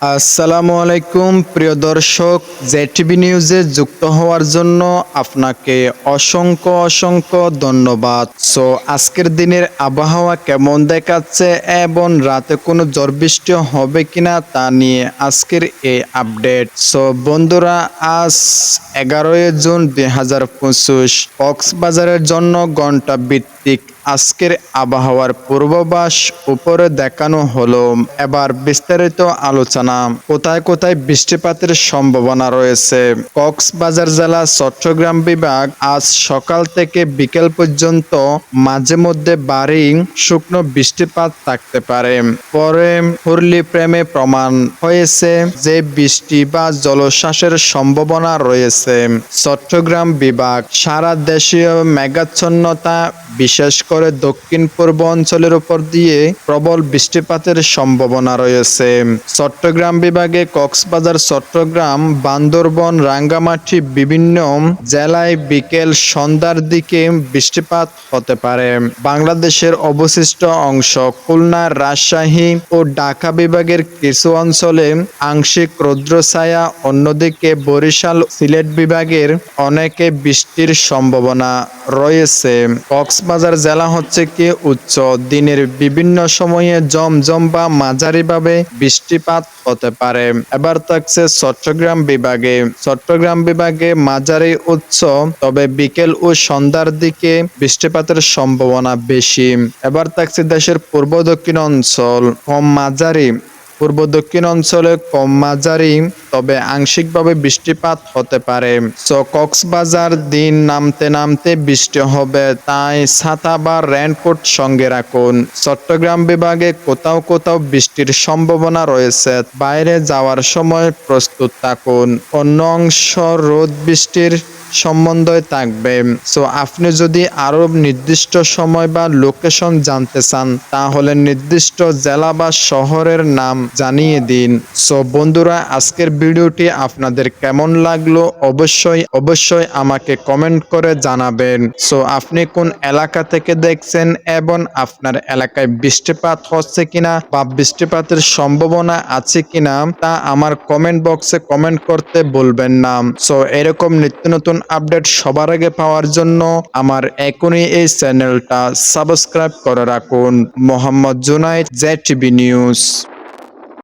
আসসালামু আলাইকুম, প্রিয় দর্শক। জেটিভি নিউজে যুক্ত হওয়ার জন্য আপনাকে অসংখ্য অসংখ্য ধন্যবাদ। সো, আজকের দিনের আবহাওয়া কেমন দেখাচ্ছে এবং রাতে কোনো বৃষ্টি হবে কিনা তা নিয়ে আজকের এই আপডেট। সো, বন্ধুরা, আজ এগারোই জুন দুই হাজার পঁচিশ, কক্সবাজারের জন্য ঘণ্টা ভিত্তিক আজকের আবহাওয়ার পূর্বাভাস উপরে দেখানো হলো। এবার বিস্তারিত আলোচনা, কোথায় কোথায় বৃষ্টিপাতের সম্ভাবনা রয়েছে? কক্সবাজার জেলা চট্টগ্রাম বিভাগ আজ সকাল থেকে বিকেল পর্যন্ত মাঝে মধ্যে বাড়ি শুকনো বৃষ্টিপাত থাকতে পারে। পরে হুরলি প্রেমে প্রমাণ হয়েছে যে বৃষ্টি বা জলশ্বাসের সম্ভাবনা রয়েছে। চট্টগ্রাম বিভাগ সারা দেশীয় মেঘাচ্ছন্নতা, বিশেষ করে দক্ষিণ পূর্ব অঞ্চলের উপর দিয়ে প্রবল বৃষ্টিপাতের সম্ভাবনা রয়েছে। চট্টগ্রাম বিভাগে কক্সবাজার, চট্টগ্রাম, বান্দরবন, রাঙ্গামাটি বিভিন্ন জেলায় বিকেল সন্ধ্যার দিকে বৃষ্টিপাত হতে পারে। বাংলাদেশের অবশিষ্ট অংশ খুলনা, রাজশাহী ও ঢাকা বিভাগের কিছু অঞ্চলে আংশিক রৌদ্র ছায়া অন্যদিকে বরিশাল, সিলেট বিভাগের অনেকে বৃষ্টির সম্ভাবনা রয়েছে। কক্সবাজার জেলা হচ্ছে কি উচ্চ দিনের বিভিন্ন সময়ে জমজম বা মাঝারিভাবে বৃষ্টিপাত হতে পারে। এবার থাকছে চট্টগ্রাম বিভাগে। চট্টগ্রাম বিভাগে মাঝারি উচ্চ, তবে বিকেল ও সন্ধ্যার দিকে বৃষ্টিপাতের সম্ভাবনা বেশি। এবার থাকছে দেশের পূর্ব দক্ষিণ অঞ্চল। কম মাঝারি পূর্ব দক্ষিণ অঞ্চলে কম মাঝারি, তবে আংশিকভাবে বৃষ্টিপাত হতে পারে। সো কক্সবাজার দিন নামতে নামতে বৃষ্টি হবে, তাই ছাতা বা রেনকোট সঙ্গে রাখুন। চট্টগ্রাম বিভাগে কোথাও কোথাও বৃষ্টির সম্ভাবনা রয়েছে, বাইরে যাওয়ার সময় প্রস্তুত থাকুন। অন্য অংশ রোদ বৃষ্টির সম্বন্ধে থাকবে। সো আপনি যদি আরও নির্দিষ্ট সময় বা লোকেশন জানতে চান, তাহলে নির্দিষ্ট জেলা বা শহরের নাম জানিয়ে দিন। সো বন্ধুরা, আজকের ভিডিওটি আপনাদের কেমন লাগল অবশ্যই অবশ্যই আমাকে কমেন্ট করে জানাবেন। সো আপনি কোন এলাকা থেকে দেখছেন এবং আপনার এলাকায় বৃষ্টিপাত হচ্ছে কিনা বা বৃষ্টিপাতের সম্ভাবনা আছে কিনা, তা আমার কমেন্ট বক্সে কমেন্ট করতে বলবেন না। সো এরকম নিত্য নতুন আপডেট সবার আগে পাওয়ার জন্য আমার এখনই এই চ্যানেলটা সাবস্ক্রাইব করে রাখুন। Mohammad Junaid J TV news.